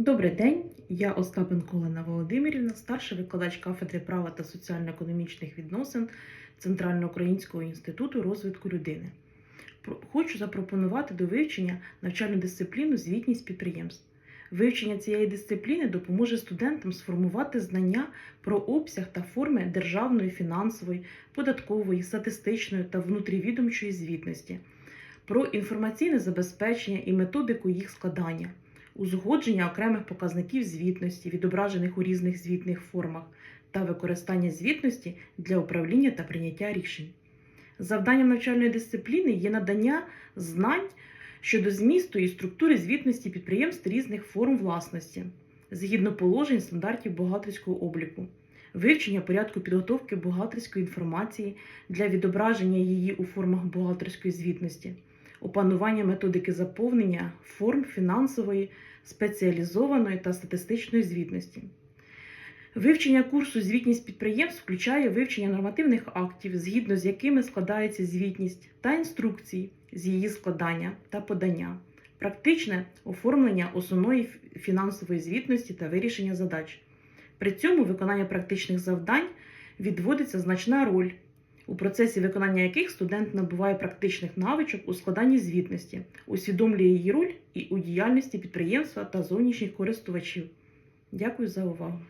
Добрий день, я Остапенко Олена Володимирівна, старший викладач кафедри права та соціально-економічних відносин Центральноукраїнського інституту розвитку людини. Хочу запропонувати до вивчення навчальну дисципліну звітність підприємств. Вивчення цієї дисципліни допоможе студентам сформувати знання про обсяг та форми державної, фінансової, податкової, статистичної та внутрівідомчої звітності, про інформаційне забезпечення і методику їх складання узгодження окремих показників звітності, відображених у різних звітних формах, та використання звітності для управління та прийняття рішень. Завданням навчальної дисципліни є надання знань щодо змісту і структури звітності підприємств різних форм власності, згідно положень стандартів бухгалтерського обліку, вивчення порядку підготовки бухгалтерської інформації для відображення її у формах бухгалтерської звітності, опанування методики заповнення форм фінансової, спеціалізованої та статистичної звітності. Вивчення курсу звітність підприємств включає вивчення нормативних актів, згідно з якими складається звітність, та інструкцій з її складання та подання, практичне оформлення основної фінансової звітності та вирішення задач. При цьому виконання практичних завдань відводиться значна роль, у процесі виконання яких студент набуває практичних навичок у складанні звітності, усвідомлює її роль і у діяльності підприємства та зовнішніх користувачів. Дякую за увагу.